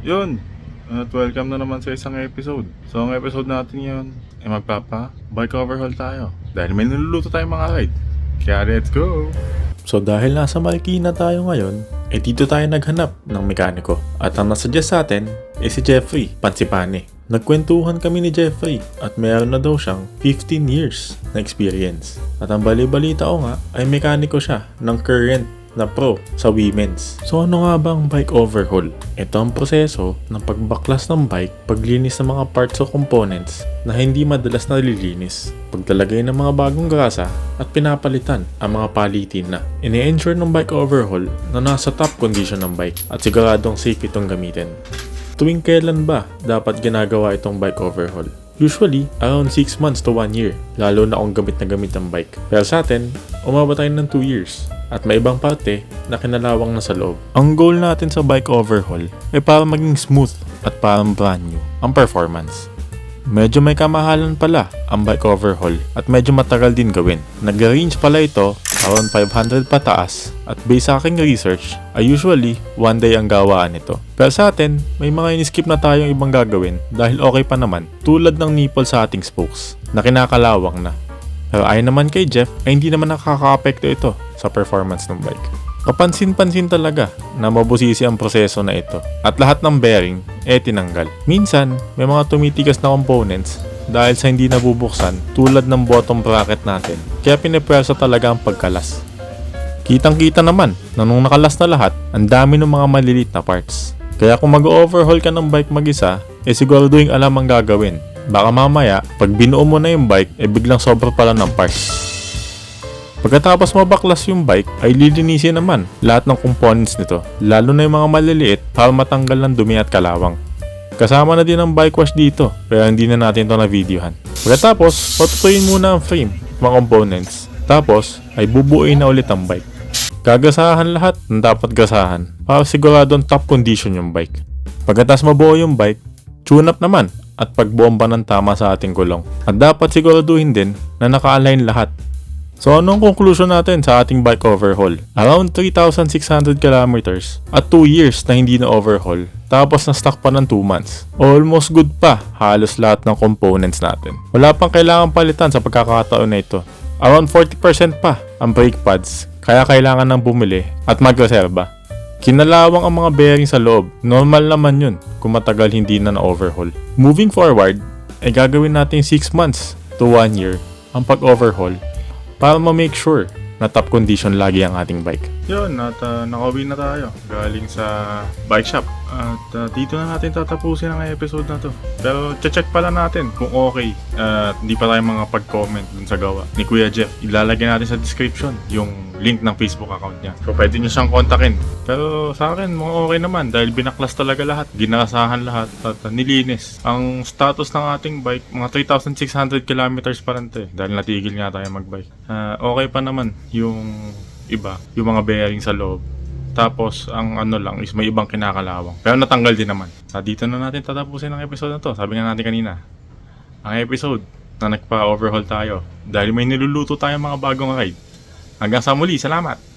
Yun. At welcome na naman sa isang episode. So, ang episode natin yun, ay magpapa bike overhaul tayo. Dahil may niluluto tayong mga ride. Kaya let's go! So dahil nasa Marikina tayo ngayon, eh dito tayo naghanap ng mekaniko. At ang nasuggest sa atin ay si Jeffrey Pansipane. Nagkwentuhan kami ni Jeffrey at meron na daw siyang 15 years na experience. At ang bali-balita ko nga ay mekaniko siya ng current na pro sa women's. So ano nga bang bike overhaul? Ito ang proseso ng pagbaklas ng bike, paglinis ng mga parts o components na hindi madalas nalilinis, paglalagay ng mga bagong grasa at pinapalitan ang mga palitin na. Ini-ensure ng bike overhaul na nasa top condition ng bike at siguradong safe itong gamitin. Tuwing kailan ba dapat ginagawa itong bike overhaul? Usually, around 6 months to 1 year, lalo na kung gamit na gamit ang bike. Pero sa atin, umabot tayo ng 2 years at may ibang parte na kinalawang na sa loob. Ang goal natin sa bike overhaul ay para maging smooth at parang brand new ang performance. Medyo may kamahalan pala ang bike overhaul at medyo matagal din gawin. Nag-range pala ito around 500 pataas at based sa aking research ay usually one day ang gawaan nito. Pero sa atin, may mga in-skip na tayong ibang gagawin dahil okay pa naman tulad ng nipple sa ating spokes na kinakalawang na. Pero ayon naman kay Jeff ay hindi naman nakaka-apekto ito sa performance ng bike. Kapansin-pansin talaga na mabusisi ang proseso na ito at lahat ng bearing eh tinanggal. Minsan, may mga tumitigas na components dahil sa hindi nabubuksan tulad ng bottom bracket natin kaya pinipwersa talaga ang pagkalas. Kitang-kita naman na nung nakalas na lahat, ang dami ng mga maliliit na parts. Kaya kung mag-overhaul ka ng bike mag-isa, eh siguraduhin alam ang gagawin. Baka mamaya, pag binuo mo na yung bike, eh biglang sobra pala ng parts. Pagkatapos mabaklas yung bike, ay lilinisin naman lahat ng components nito, lalo na yung mga maliliit para matanggal ng dumi at kalawang. Kasama na din ang bike wash dito, kaya hindi na natin ito na videohan. Pagkatapos, patutuyin muna ang frame, mga components. Tapos, ay bubuuin na ulit ang bike. Gagasahan lahat ng dapat gasahan para siguradong top condition yung bike. Pagkatapos mabuo yung bike, tune up naman at pagbomba ng tama sa ating gulong. At dapat siguraduhin din na naka-align lahat So anong conclusion natin sa ating bike overhaul? Around 3,600 kilometers at 2 years na hindi na overhaul. Tapos na stock pa ng 2 months. Almost good pa halos lahat ng components natin. Wala pang kailangan palitan sa pagkakataon na ito. Around 40% pa ang brake pads kaya kailangan nang bumili at magreserba. Kinalawang ang mga bearing sa loob. Normal naman yun kung matagal hindi na na-overhaul. Moving forward, ay gagawin natin 6 months to 1 year ang pag-overhaul para ma-make sure na top condition lagi ang ating bike. Yun, at uh, nakauwi na tayo galing sa bike shop. At uh, dito na natin tatapusin ang episode na to. Pero check pala natin kung okay at hindi pa tayo mga pag-comment dun sa gawa ni Kuya Jeff. Ilalagay natin sa description yung link ng Facebook account niya. So pwede nyo siyang kontakin. Pero sa akin, mga okay naman dahil binaklas talaga lahat. Ginasahan lahat at uh, nilinis. Ang status ng ating bike, mga 3,600 kilometers pa rin to eh, Dahil natigil nga tayo magbike. Uh, okay pa naman yung iba, yung mga bearing sa loob. Tapos, ang ano lang is may ibang kinakalawang. Pero natanggal din naman. Ah, dito na natin tatapusin ang episode na to. Sabi nga natin kanina. Ang episode na nagpa-overhaul tayo. Dahil may niluluto tayo mga bagong ride. Hanggang sa muli, salamat!